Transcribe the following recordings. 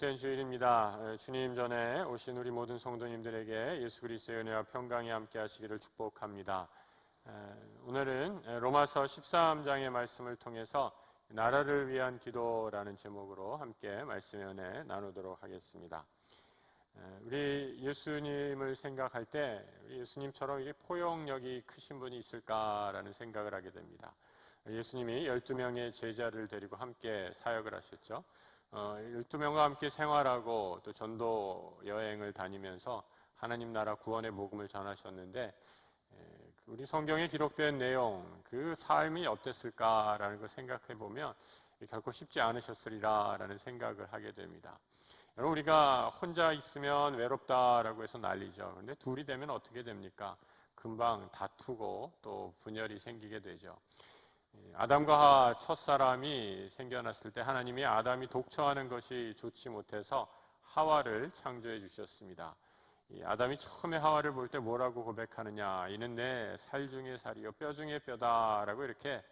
복된 주일입니다. 주님 전에 오신 우리 모든 성도님들에게 예수 그리스도의 은혜와 평강이 함께 하시기를 축복합니다. 오늘은 로마서 13장의 말씀을 통해서 나라를 위한 기도라는 제목으로 함께 말씀의 은혜 나누도록 하겠습니다. 우리 예수님을 생각할 때 예수님처럼 이렇게 포용력이 크신 분이 있을까라는 생각을 하게 됩니다. 예수님이 12명의 제자를 데리고 함께 사역을 하셨죠. 어, 12명과 함께 생활하고 또 전도 여행을 다니면서 하나님 나라 구원의 복음을 전하셨는데 우리 성경에 기록된 내용, 그 삶이 어땠을까라는 걸 생각해 보면 결코 쉽지 않으셨으리라라는 생각을 하게 됩니다. 여러분 우리가 혼자 있으면 외롭다라고 해서 난리죠. 근데 둘이 되면 어떻게 됩니까? 금방 다투고 또 분열이 생기게 되죠. 아담과 첫사람이 생겨났을 때 하나님이 아담이 독처하는 것이 좋지 못해서 하와를 창조해 주셨습니다. 아담이 처음에 하와를 볼 때 뭐라고 고백하느냐? 이는 내 살 중의 살이요 뼈 중의 뼈다라고 이렇게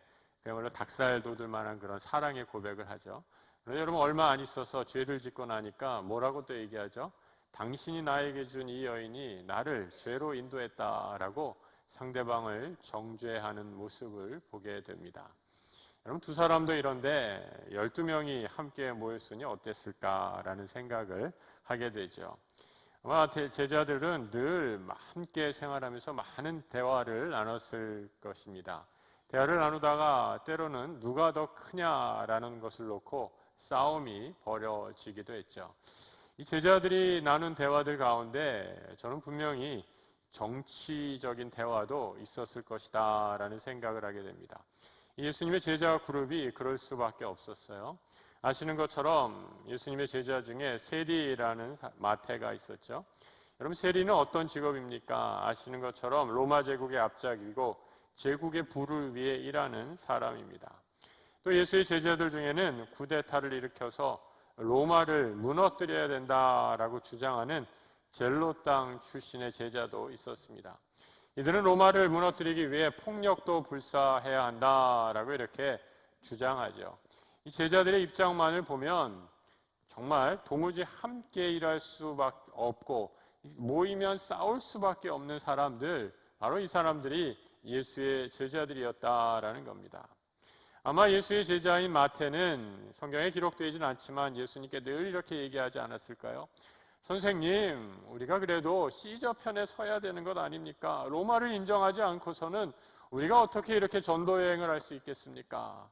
그야말로 닭살 돋을 만한 그런 사랑의 고백을 하죠. 그런데 여러분 얼마 안 있어서 죄를 짓고 나니까 뭐라고 또 얘기하죠? 당신이 나에게 준 이 여인이 나를 죄로 인도했다라고 상대방을 정죄하는 모습을 보게 됩니다. 여러분 두 사람도 이런데 12명이 함께 모였으니 어땠을까라는 생각을 하게 되죠. 아마 제자들은 늘 함께 생활하면서 많은 대화를 나눴을 것입니다. 대화를 나누다가 때로는 누가 더 크냐라는 것을 놓고 싸움이 벌어지기도 했죠. 이 제자들이 나눈 대화들 가운데 저는 분명히 정치적인 대화도 있었을 것이다 라는 생각을 하게 됩니다. 예수님의 제자 그룹이 그럴 수밖에 없었어요. 아시는 것처럼 예수님의 제자 중에 세리라는 마태가 있었죠. 여러분 세리는 어떤 직업입니까? 아시는 것처럼 로마 제국의 앞장이고 제국의 부를 위해 일하는 사람입니다. 또 예수의 제자들 중에는 구데타를 일으켜서 로마를 무너뜨려야 된다라고 주장하는 젤로 땅 출신의 제자도 있었습니다. 이들은 로마를 무너뜨리기 위해 폭력도 불사해야 한다라고 이렇게 주장하죠. 이 제자들의 입장만을 보면 정말 도무지 함께 일할 수밖에 없고 모이면 싸울 수밖에 없는 사람들 바로 이 사람들이 예수의 제자들이었다라는 겁니다. 아마 예수의 제자인 마태는 성경에 기록되지는 않지만 예수님께 늘 이렇게 얘기하지 않았을까요? 선생님, 우리가 그래도 시저 편에 서야 되는 것 아닙니까? 로마를 인정하지 않고서는 우리가 어떻게 이렇게 전도 여행을 할 수 있겠습니까?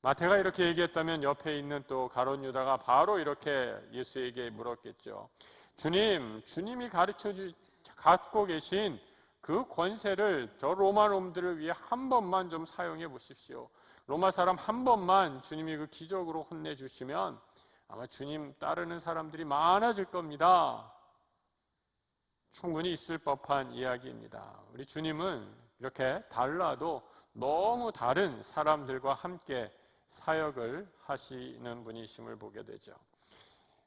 마태가 이렇게 얘기했다면 옆에 있는 또 가론 유다가 바로 이렇게 예수에게 물었겠죠. 주님, 주님이 가르쳐 주 갖고 계신 그 권세를 저 로마 놈들을 위해 한 번만 좀 사용해 보십시오. 로마 사람 한 번만 주님이 그 기적으로 혼내 주시면 아마 주님 따르는 사람들이 많아질 겁니다. 충분히 있을 법한 이야기입니다. 우리 주님은 이렇게 달라도 너무 다른 사람들과 함께 사역을 하시는 분이심을 보게 되죠.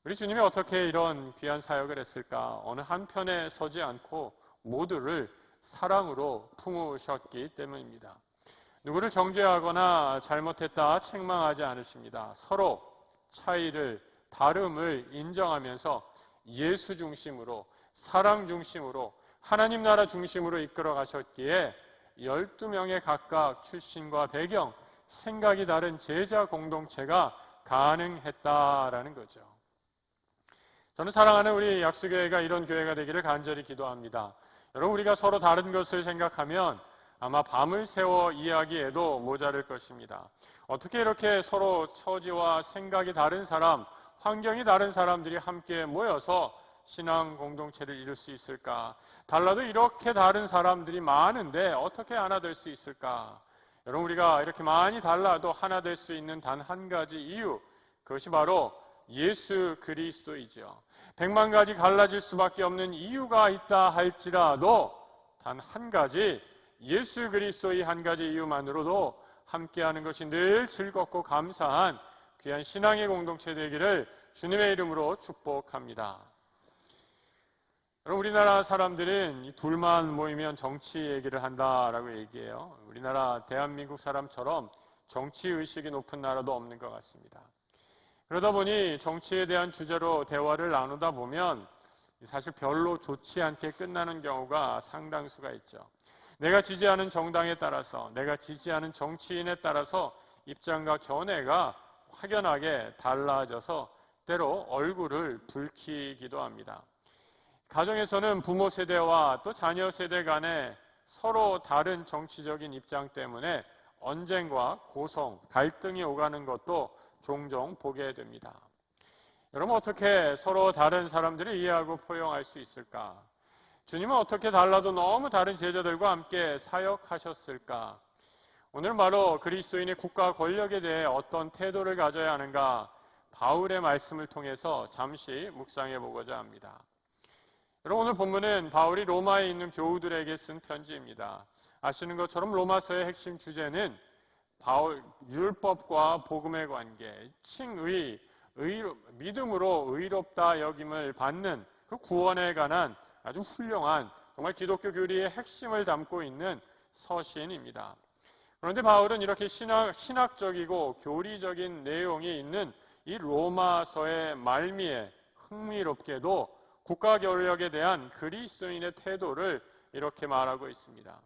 우리 주님이 어떻게 이런 귀한 사역을 했을까? 어느 한편에 서지 않고 모두를 사랑으로 품으셨기 때문입니다. 누구를 정죄하거나 잘못했다 책망하지 않으십니다. 서로 차이를, 다름을 인정하면서 예수 중심으로, 사랑 중심으로, 하나님 나라 중심으로 이끌어 가셨기에 12명의 각각 출신과 배경, 생각이 다른 제자 공동체가 가능했다라는 거죠. 저는 사랑하는 우리 약수교회가 이런 교회가 되기를 간절히 기도합니다. 여러분, 우리가 서로 다른 것을 생각하면 아마 밤을 새워 이야기해도 모자랄 것입니다. 어떻게 이렇게 서로 처지와 생각이 다른 사람, 환경이 다른 사람들이 함께 모여서 신앙 공동체를 이룰 수 있을까? 달라도 이렇게 다른 사람들이 많은데 어떻게 하나 될 수 있을까? 여러분, 우리가 이렇게 많이 달라도 하나 될 수 있는 단 한 가지 이유, 그것이 바로 예수 그리스도이죠. 백만 가지 갈라질 수밖에 없는 이유가 있다 할지라도 단 한 가지 예수 그리스도의 한 가지 이유만으로도 함께하는 것이 늘 즐겁고 감사한 귀한 신앙의 공동체 되기를 주님의 이름으로 축복합니다. 여러분 우리나라 사람들은 둘만 모이면 정치 얘기를 한다라고 얘기해요. 우리나라 대한민국 사람처럼 정치 의식이 높은 나라도 없는 것 같습니다. 그러다 보니 정치에 대한 주제로 대화를 나누다 보면 사실 별로 좋지 않게 끝나는 경우가 상당수가 있죠. 내가 지지하는 정당에 따라서, 내가 지지하는 정치인에 따라서 입장과 견해가 확연하게 달라져서 때로 얼굴을 붉히기도 합니다. 가정에서는 부모 세대와 또 자녀 세대 간에 서로 다른 정치적인 입장 때문에 언쟁과 고성, 갈등이 오가는 것도 종종 보게 됩니다. 여러분 어떻게 서로 다른 사람들을 이해하고 포용할 수 있을까? 주님은 어떻게 달라도 너무 다른 제자들과 함께 사역하셨을까? 오늘 바로 그리스도인의 국가 권력에 대해 어떤 태도를 가져야 하는가 바울의 말씀을 통해서 잠시 묵상해 보고자 합니다. 여러분 오늘 본문은 바울이 로마에 있는 교우들에게 쓴 편지입니다. 아시는 것처럼 로마서의 핵심 주제는 바울 율법과 복음의 관계, 칭의, 의로, 믿음으로 의롭다 여김을 받는 그 구원에 관한 아주 훌륭한 정말 기독교 교리의 핵심을 담고 있는 서신입니다. 그런데 바울은 이렇게 신학, 신학적이고 교리적인 내용이 있는 이 로마서의 말미에 흥미롭게도 국가 권력에 대한 그리스도인의 태도를 이렇게 말하고 있습니다.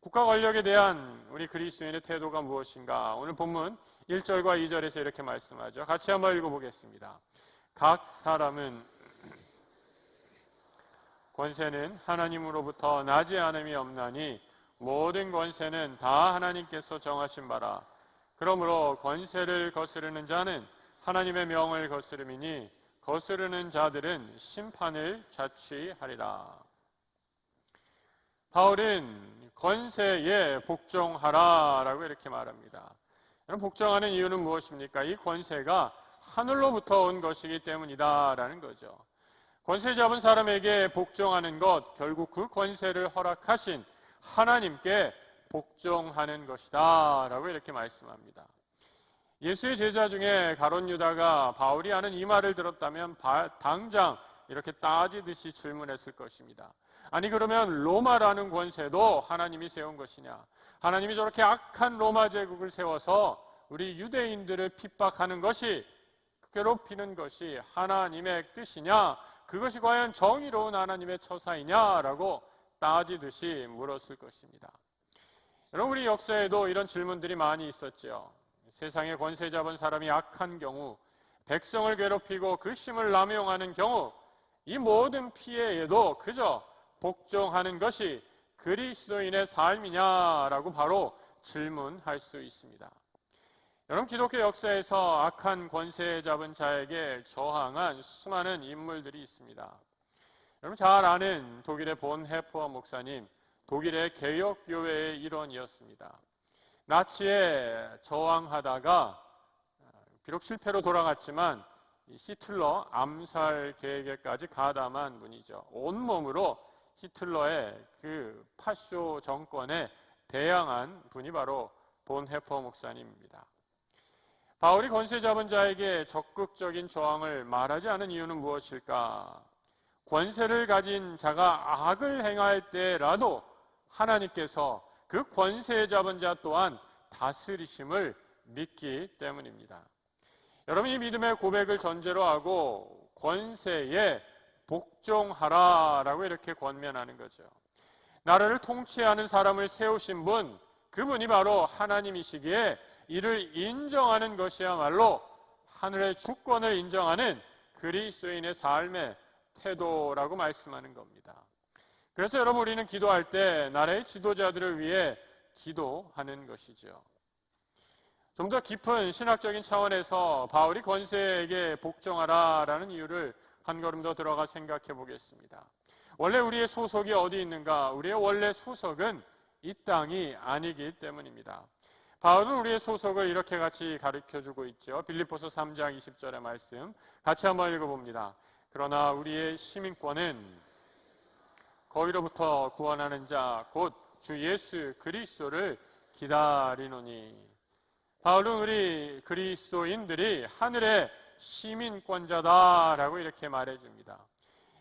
국가 권력에 대한 우리 그리스도인의 태도가 무엇인가? 오늘 본문 1절과 2절에서 이렇게 말씀하죠. 같이 한번 읽어보겠습니다. 각 사람은 권세는 하나님으로부터 나지 않음이 없나니 모든 권세는 다 하나님께서 정하신 바라. 그러므로 권세를 거스르는 자는 하나님의 명을 거스름이니 거스르는 자들은 심판을 자취하리라. 바울은 권세에 복종하라라고 이렇게 말합니다. 여러분 복종하는 이유는 무엇입니까? 이 권세가 하늘로부터 온 것이기 때문이다라는 거죠. 권세 잡은 사람에게 복종하는 것 결국 그 권세를 허락하신 하나님께 복종하는 것이다 라고 이렇게 말씀합니다. 예수의 제자 중에 가론 유다가 바울이 하는 이 말을 들었다면 당장 이렇게 따지듯이 질문했을 것입니다. 아니 그러면 로마라는 권세도 하나님이 세운 것이냐? 하나님이 저렇게 악한 로마 제국을 세워서 우리 유대인들을 핍박하는 것이 괴롭히는 것이 하나님의 뜻이냐? 그것이 과연 정의로운 하나님의 처사이냐라고 따지듯이 물었을 것입니다. 여러분 우리 역사에도 이런 질문들이 많이 있었죠. 세상에 권세 잡은 사람이 악한 경우, 백성을 괴롭히고 그 심을 남용하는 경우, 이 모든 피해에도 그저 복종하는 것이 그리스도인의 삶이냐라고 바로 질문할 수 있습니다. 여러분 기독교 역사에서 악한 권세 잡은 자에게 저항한 수많은 인물들이 있습니다. 여러분 잘 아는 독일의 본 해퍼 목사님, 독일의 개혁교회의 일원이었습니다. 나치에 저항하다가 비록 실패로 돌아갔지만 히틀러 암살 계획에까지 가담한 분이죠. 온몸으로 히틀러의 그 파쇼 정권에 대항한 분이 바로 본 해퍼 목사님입니다. 바울이 권세 잡은 자에게 적극적인 저항을 말하지 않은 이유는 무엇일까? 권세를 가진 자가 악을 행할 때라도 하나님께서 그 권세 잡은 자 또한 다스리심을 믿기 때문입니다. 여러분 이 믿음의 고백을 전제로 하고 권세에 복종하라라고 이렇게 권면하는 거죠. 나라를 통치하는 사람을 세우신 분, 그분이 바로 하나님이시기에 이를 인정하는 것이야말로 하늘의 주권을 인정하는 그리스도인의 삶의 태도라고 말씀하는 겁니다. 그래서 여러분 우리는 기도할 때 나라의 지도자들을 위해 기도하는 것이죠. 좀 더 깊은 신학적인 차원에서 바울이 권세에게 복종하라라는 이유를 한 걸음 더 들어가 생각해 보겠습니다. 원래 우리의 소속이 어디 있는가? 우리의 원래 소속은 이 땅이 아니기 때문입니다. 바울은 우리의 소속을 이렇게 같이 가르쳐 주고 있죠. 빌립보서 3장 20절의 말씀 같이 한번 읽어 봅니다. 그러나 우리의 시민권은 거기로부터 구원하는 자, 곧 주 예수 그리스도를 기다리노니. 바울은 우리 그리스도인들이 하늘의 시민권자다라고 이렇게 말해 줍니다.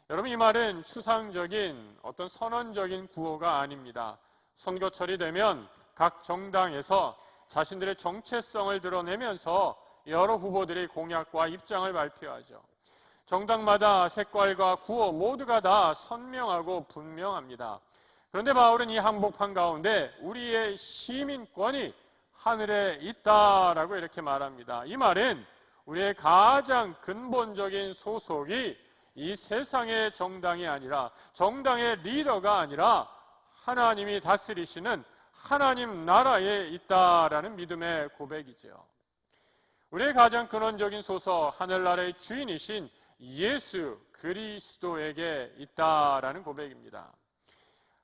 여러분 이 말은 추상적인 어떤 선언적인 구호가 아닙니다. 선거철이 되면 각 정당에서 자신들의 정체성을 드러내면서 여러 후보들의 공약과 입장을 발표하죠. 정당마다 색깔과 구호 모두가 다 선명하고 분명합니다. 그런데 바울은 이 항복판 가운데 우리의 시민권이 하늘에 있다라고 이렇게 말합니다. 이 말은 우리의 가장 근본적인 소속이 이 세상의 정당이 아니라 정당의 리더가 아니라 하나님이 다스리시는 하나님 나라에 있다라는 믿음의 고백이죠. 우리의 가장 근원적인 소속 하늘나라의 주인이신 예수 그리스도에게 있다라는 고백입니다.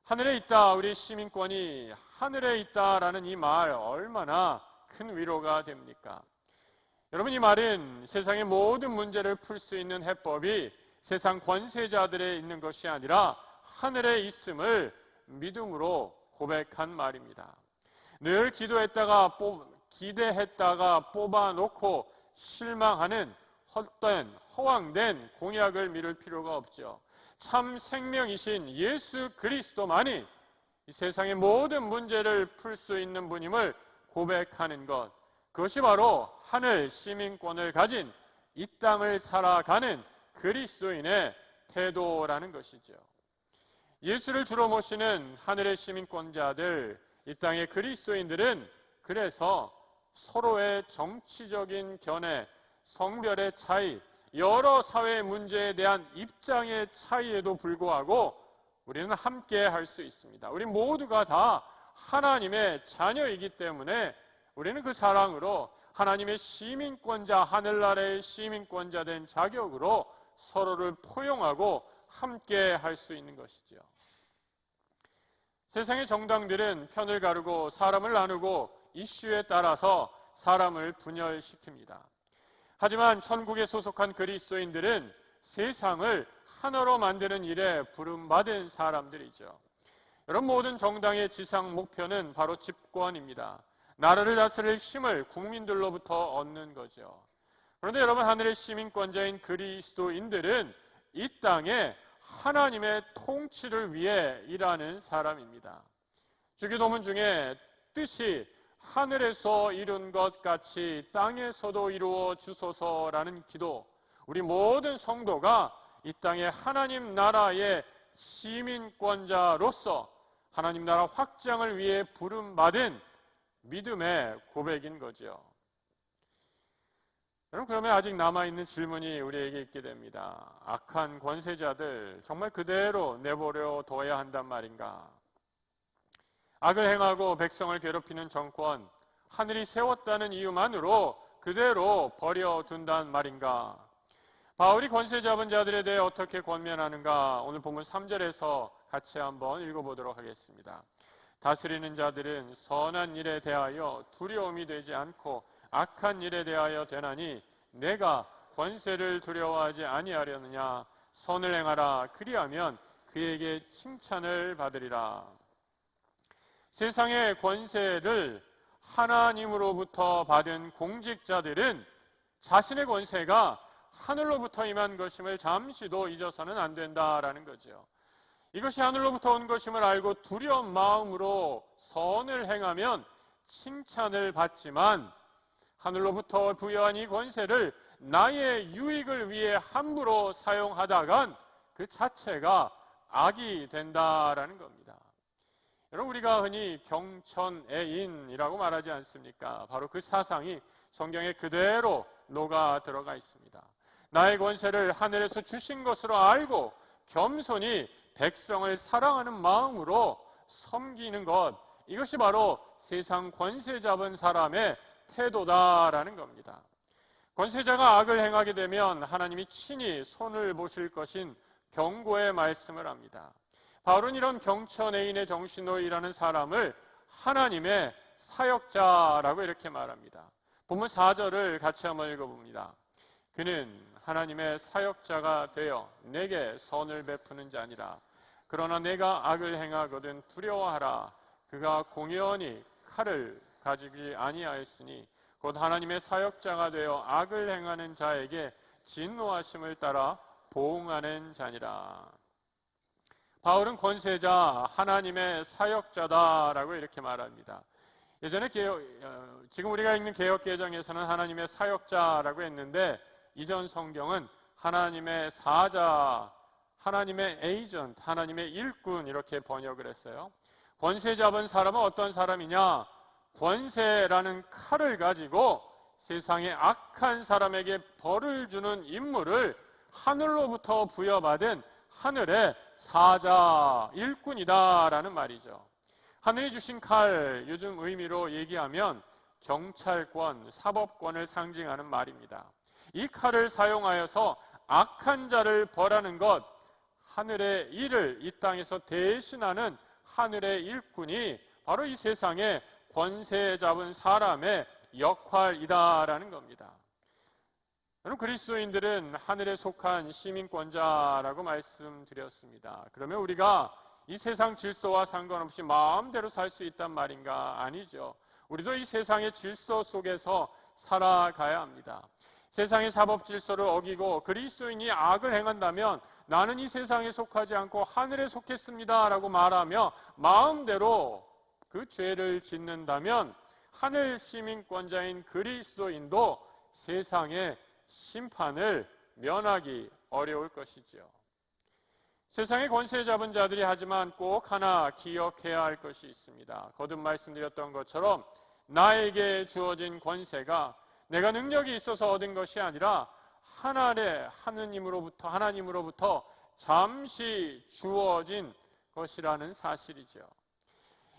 하늘에 있다 우리 시민권이 하늘에 있다라는 이 말 얼마나 큰 위로가 됩니까? 여러분 이 말은 세상의 모든 문제를 풀 수 있는 해법이 세상 권세자들에 있는 것이 아니라 하늘에 있음을 믿음으로 고백한 말입니다. 늘 기도했다가 뽑, 기대했다가 뽑아놓고 실망하는 헛된 허황된 공약을 미룰 필요가 없죠. 참 생명이신 예수 그리스도만이 이 세상의 모든 문제를 풀 수 있는 분임을 고백하는 것. 그것이 바로 하늘 시민권을 가진 이 땅을 살아가는 그리스도인의 태도라는 것이죠. 예수를 주로 모시는 하늘의 시민권자들, 이 땅의 그리스도인들은 그래서 서로의 정치적인 견해, 성별의 차이, 여러 사회 문제에 대한 입장의 차이에도 불구하고 우리는 함께 할 수 있습니다. 우리 모두가 다 하나님의 자녀이기 때문에 우리는 그 사랑으로 하나님의 시민권자, 하늘나라의 시민권자 된 자격으로 서로를 포용하고 함께 할 수 있는 것이죠. 세상의 정당들은 편을 가르고 사람을 나누고 이슈에 따라서 사람을 분열시킵니다. 하지만 천국에 소속한 그리스도인들은 세상을 하나로 만드는 일에 부름받은 사람들이죠. 여러분 모든 정당의 지상 목표는 바로 집권입니다. 나라를 다스릴 힘을 국민들로부터 얻는 거죠. 그런데 여러분 하늘의 시민권자인 그리스도인들은 이 땅에 하나님의 통치를 위해 일하는 사람입니다. 주기도문 중에 뜻이 하늘에서 이룬 것 같이 땅에서도 이루어 주소서라는 기도, 우리 모든 성도가 이 땅의 하나님 나라의 시민권자로서 하나님 나라 확장을 위해 부름받은 믿음의 고백인 거죠. 여러분, 그러면 아직 남아 있는 질문이 우리에게 있게 됩니다. 악한 권세자들, 정말 그대로 내버려 둬야 한단 말인가? 악을 행하고 백성을 괴롭히는 정권, 하늘이 세웠다는 이유만으로 그대로 버려둔단 말인가? 바울이 권세 잡은 자들에 대해 어떻게 권면하는가? 오늘 본문 3절에서 같이 한번 읽어보도록 하겠습니다. 다스리는 자들은 선한 일에 대하여 두려움이 되지 않고 악한 일에 대하여 되나니 내가 권세를 두려워하지 아니하려느냐 선을 행하라 그리하면 그에게 칭찬을 받으리라. 세상의 권세를 하나님으로부터 받은 공직자들은 자신의 권세가 하늘로부터 임한 것임을 잠시도 잊어서는 안 된다라는 거죠. 이것이 하늘로부터 온 것임을 알고 두려운 마음으로 선을 행하면 칭찬을 받지만 하늘로부터 부여한 이 권세를 나의 유익을 위해 함부로 사용하다간 그 자체가 악이 된다라는 겁니다. 여러분 우리가 흔히 경천애인이라고 말하지 않습니까? 바로 그 사상이 성경에 그대로 녹아 들어가 있습니다. 나의 권세를 하늘에서 주신 것으로 알고 겸손히 백성을 사랑하는 마음으로 섬기는 것 이것이 바로 세상 권세 잡은 사람의 태도다라는 겁니다. 권세자가 악을 행하게 되면 하나님이 친히 손을 보실 것인 경고의 말씀을 합니다. 바울은 이런 경천애인의 일하는 사람을 하나님의 사역자라고 이렇게 말합니다. 본문 4절을 같이 한번 읽어봅니다. 그는 하나님의 사역자가 되어 내게 선을 베푸는 자니라. 그러나 내가 악을 행하거든 두려워하라. 그가 공연히 칼을 가지지 아니하였으니 곧 하나님의 사역자가 되어 악을 행하는 자에게 진노하심을 따라 보응하는 자니라. 바울은 권세자, 하나님의 사역자다라고 이렇게 말합니다. 예전에 개혁, 어, 지금 우리가 읽는 개혁 개정에서는 하나님의 사역자라고 했는데 이전 성경은 하나님의 사자, 하나님의 에이전트, 하나님의 일꾼 이렇게 번역을 했어요. 권세 잡은 사람은 어떤 사람이냐? 권세라는 칼을 가지고 세상의 악한 사람에게 벌을 주는 임무를 하늘로부터 부여받은 하늘의 사자, 일꾼이다라는 말이죠. 하늘이 주신 칼, 요즘 의미로 얘기하면 경찰권, 사법권을 상징하는 말입니다. 이 칼을 사용하여서 악한 자를 벌하는 것, 하늘의 일을 이 땅에서 대신하는 하늘의 일꾼이 바로 이 세상에 권세 잡은 사람의 역할이다라는 겁니다. 여러분 그리스도인들은 하늘에 속한 시민권자라고 말씀드렸습니다. 그러면 우리가 이 세상 질서와 상관없이 마음대로 살 수 있단 말인가? 아니죠. 우리도 이 세상의 질서 속에서 살아가야 합니다. 세상의 사법 질서를 어기고 그리스도인이 악을 행한다면 나는 이 세상에 속하지 않고 하늘에 속했습니다라고 말하며 마음대로 그 죄를 짓는다면 하늘 시민권자인 그리스도인도 세상의 심판을 면하기 어려울 것이지요. 세상의 권세 잡은 자들이 하지만 꼭 하나 기억해야 할 것이 있습니다. 거듭 말씀드렸던 것처럼 나에게 주어진 권세가 내가 능력이 있어서 얻은 것이 아니라 하나의 하느님으로부터 하나님으로부터 잠시 주어진 것이라는 사실이죠.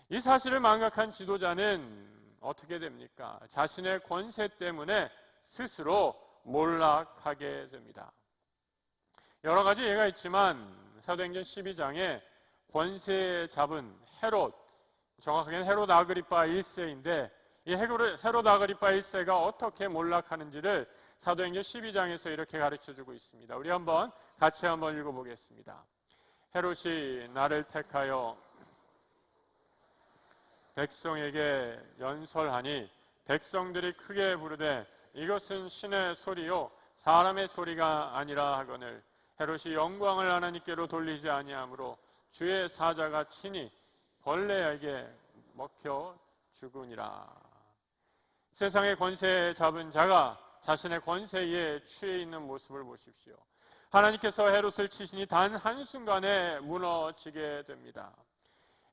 이 사실을 망각한 지도자는 어떻게 됩니까? 자신의 권세 때문에 스스로 몰락하게 됩니다. 여러 가지 예가 있지만 사도행전 12장에 권세 잡은 헤롯, 정확하게는 헤롯 아그리파 1세인데 이 헤롯 아그리파 1세가 어떻게 몰락하는지를 사도행전 12장에서 이렇게 가르쳐 주고 있습니다. 우리 한번 같이 한번 읽어 보겠습니다. 헤롯이 나를 택하여 백성에게 연설하니 백성들이 크게 부르되 이것은 신의 소리요 사람의 소리가 아니라 하거늘 헤롯이 영광을 하나님께로 돌리지 아니하므로 주의 사자가 친히 벌레에게 먹혀 죽으니라. 세상의 권세 잡은 자가 자신의 권세에 취해 있는 모습을 보십시오. 하나님께서 헤롯을 치시니 단 한순간에 무너지게 됩니다.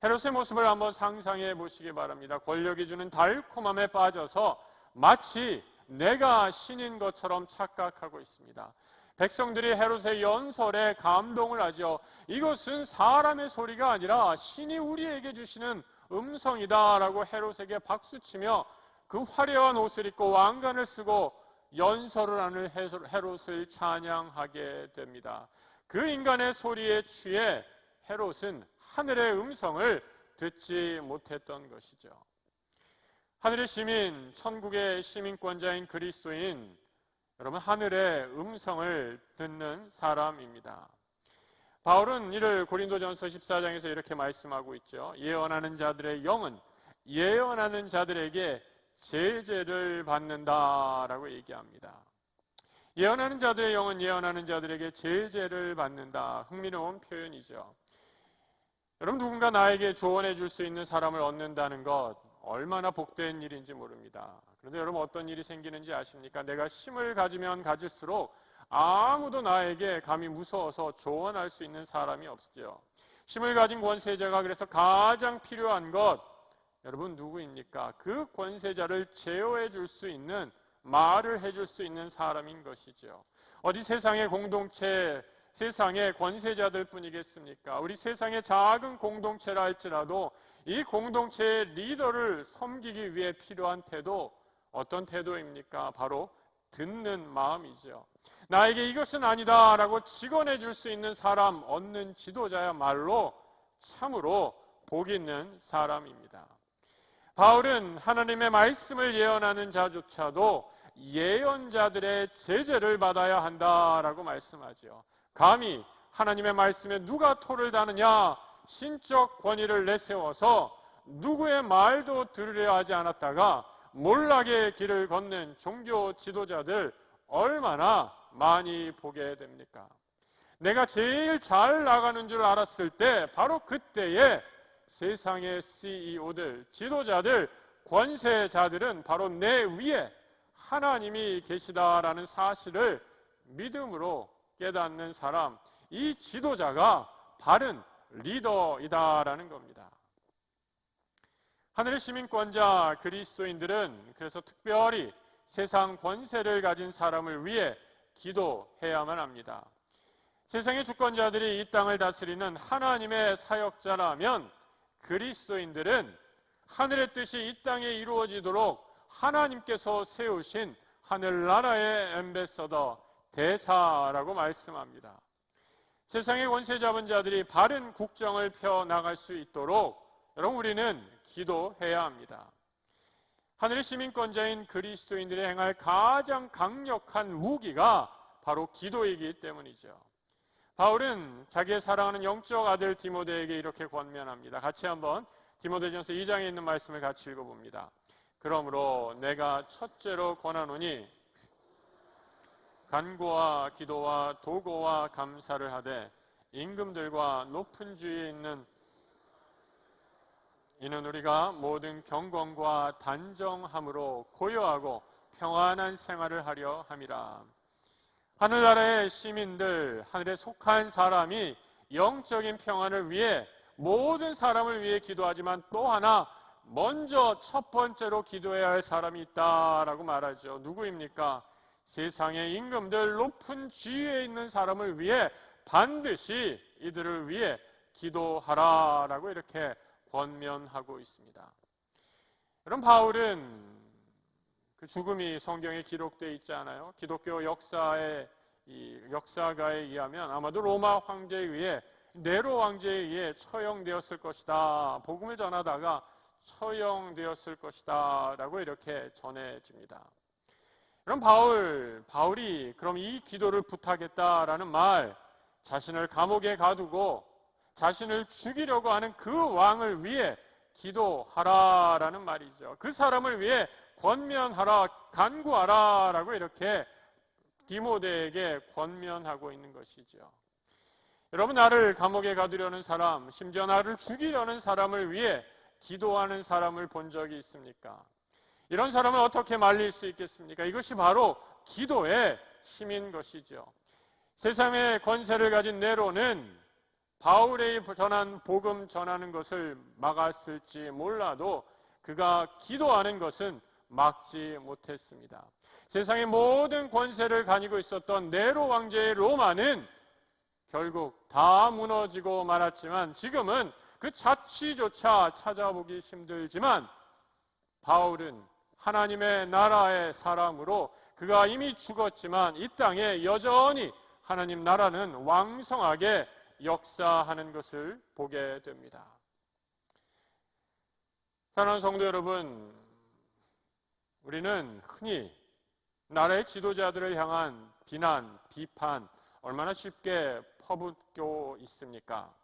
헤롯의 모습을 한번 상상해 보시기 바랍니다. 권력이 주는 달콤함에 빠져서 마치 내가 신인 것처럼 착각하고 있습니다. 백성들이 헤롯의 연설에 감동을 하죠. 이것은 사람의 소리가 아니라 신이 우리에게 주시는 음성이다라고 헤롯에게 박수치며 그 화려한 옷을 입고 왕관을 쓰고 연설을 하는 헤롯을 찬양하게 됩니다. 그 인간의 소리에 취해 헤롯은 하늘의 음성을 듣지 못했던 것이죠. 하늘의 시민, 천국의 시민권자인 그리스도인, 여러분, 하늘의 음성을 듣는 사람입니다. 바울은 이를 고린도전서 14장에서 이렇게 말씀하고 있죠. 예언하는 자들의 영은 예언하는 자들에게 제재를 받는다라고 얘기합니다. 예언하는 자들의 영은 예언하는 자들에게 제재를 받는다. 흥미로운 표현이죠. 여러분 누군가 나에게 조언해 줄 수 있는 사람을 얻는다는 것 얼마나 복된 일인지 모릅니다. 그런데 여러분 어떤 일이 생기는지 아십니까? 내가 힘을 가지면 가질수록 아무도 나에게 감히 무서워서 조언할 수 있는 사람이 없죠. 힘을 가진 권세자가 그래서 가장 필요한 것 여러분 누구입니까? 그 권세자를 제어해 줄 수 있는 말을 해줄 수 있는 사람인 것이죠. 어디 세상의 공동체 세상의 권세자들 뿐이겠습니까? 우리 세상의 작은 공동체라 할지라도 이 공동체의 리더를 섬기기 위해 필요한 태도, 어떤 태도입니까? 바로 듣는 마음이죠. 나에게 이것은 아니다 라고 직언해 줄 수 있는 사람, 얻는 지도자야말로 참으로 복 있는 사람입니다. 바울은 하나님의 말씀을 예언하는 자조차도 예언자들의 제재를 받아야 한다라고 말씀하죠. 감히 하나님의 말씀에 누가 토를 다느냐 신적 권위를 내세워서 누구의 말도 들으려 하지 않았다가 몰락의 길을 걷는 종교 지도자들 얼마나 많이 보게 됩니까? 내가 제일 잘 나가는 줄 알았을 때 바로 그때에 세상의 CEO들, 지도자들 권세자들은 바로 내 위에 하나님이 계시다라는 사실을 믿음으로 깨닫는 사람, 이 지도자가 바른 리더이다라는 겁니다. 하늘의 시민권자 그리스도인들은 그래서 특별히 세상 권세를 가진 사람을 위해 기도해야만 합니다. 세상의 주권자들이 이 땅을 다스리는 하나님의 사역자라면 그리스도인들은 하늘의 뜻이 이 땅에 이루어지도록 하나님께서 세우신 하늘나라의 엠베서더 대사라고 말씀합니다. 세상의 권세 잡은 자들이 바른 국정을 펴 나갈 수 있도록 여러분 우리는 기도해야 합니다. 하늘의 시민권자인 그리스도인들이 행할 가장 강력한 무기가 바로 기도이기 때문이죠. 바울은 자기의 사랑하는 영적 아들 디모데에게 이렇게 권면합니다. 같이 한번 디모데전서 2장에 있는 말씀을 같이 읽어봅니다. 그러므로 내가 첫째로 권하노니 간구와 기도와 도고와 감사를 하되 임금들과 높은 주위에 있는 이는 우리가 모든 경건과 단정함으로 고요하고 평안한 생활을 하려 함이라. 하늘나라의 시민들, 하늘에 속한 사람이 영적인 평안을 위해 모든 사람을 위해 기도하지만 또 하나 먼저 첫 번째로 기도해야 할 사람이 있다라고 말하죠. 누구입니까? 세상의 임금들 높은 지위에 있는 사람을 위해 반드시 이들을 위해 기도하라라고 이렇게 권면하고 있습니다. 여러분 바울은 그 죽음이 성경에 기록되어 있지 않아요? 기독교 역사의 이 역사가에 의하면 아마도 로마 황제에 의해 네로 왕제에 의해 처형되었을 것이다. 복음을 전하다가 처형되었을 것이다라고 이렇게 전해집니다. 그럼 바울, 바울이 그럼 이 기도를 부탁했다라는 말, 자신을 감옥에 가두고 자신을 죽이려고 하는 그 왕을 위해 기도하라라는 말이죠. 그 사람을 위해 권면하라, 간구하라라고 이렇게 디모데에게 권면하고 있는 것이죠. 여러분 나를 감옥에 가두려는 사람, 심지어 나를 죽이려는 사람을 위해 기도하는 사람을 본 적이 있습니까? 이런 사람을 어떻게 말릴 수 있겠습니까? 이것이 바로 기도의 힘인 것이죠. 세상의 권세를 가진 네로는 바울의 전한 복음 전하는 것을 막았을지 몰라도 그가 기도하는 것은 막지 못했습니다. 세상의 모든 권세를 가지고 있었던 네로 왕제의 로마는 결국 다 무너지고 말았지만 지금은 그 자취조차 찾아보기 힘들지만 바울은 하나님의 나라의 사람으로 그가 이미 죽었지만 이 땅에 여전히 하나님 나라는 왕성하게 역사하는 것을 보게 됩니다. 사랑하는 성도 여러분, 우리는 흔히 나라의 지도자들을 향한 비난, 비판 얼마나 쉽게 퍼붓고 있습니까?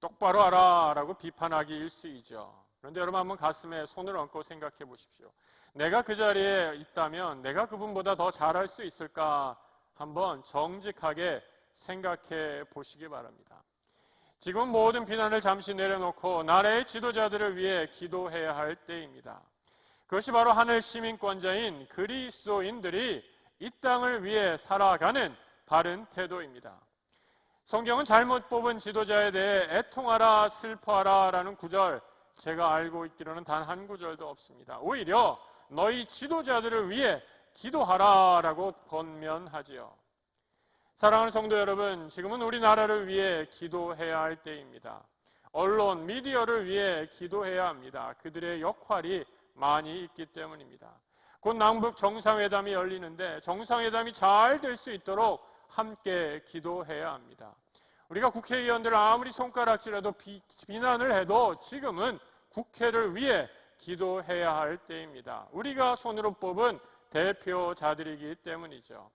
똑바로 하라라고 비판하기 일쑤이죠. 그런데 여러분 한번 가슴에 손을 얹고 생각해 보십시오. 내가 그 자리에 있다면 내가 그분보다 더 잘할 수 있을까 한번 정직하게 생각해 보시기 바랍니다. 지금 모든 비난을 잠시 내려놓고 나라의 지도자들을 위해 기도해야 할 때입니다. 그것이 바로 하늘 시민권자인 그리스도인들이 이 땅을 위해 살아가는 바른 태도입니다. 성경은 잘못 뽑은 지도자에 대해 애통하라 슬퍼하라 라는 구절 제가 알고 있기로는 단 한 구절도 없습니다. 오히려 너희 지도자들을 위해 기도하라 라고 권면하지요. 사랑하는 성도 여러분, 지금은 우리나라를 위해 기도해야 할 때입니다. 언론, 미디어를 위해 기도해야 합니다. 그들의 역할이 많이 있기 때문입니다. 곧 남북 정상회담이 열리는데 정상회담이 잘 될 수 있도록 함께 기도해야 합니다. 우리가 국회의원들 아무리 손가락질해도 비, 비난을 해도 지금은 국회를 위해 기도해야 할 때입니다. 우리가 손으로 뽑은 대표자들이기 때문이죠.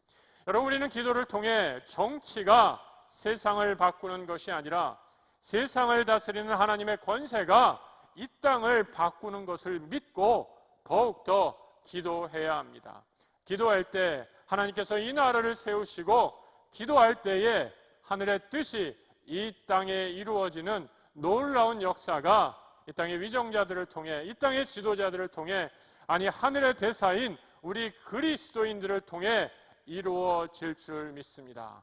여러분, 우리는 기도를 통해 정치가 세상을 바꾸는 것이 아니라 세상을 다스리는 하나님의 권세가 이 땅을 바꾸는 것을 믿고 더욱더 기도해야 합니다. 기도할 때 하나님께서 이 나라를 세우시고 기도할 때에 하늘의 뜻이 이 땅에 이루어지는 놀라운 역사가 이 땅의 위정자들을 통해 이 땅의 지도자들을 통해 아니 하늘의 대사인 우리 그리스도인들을 통해 이루어질 줄 믿습니다.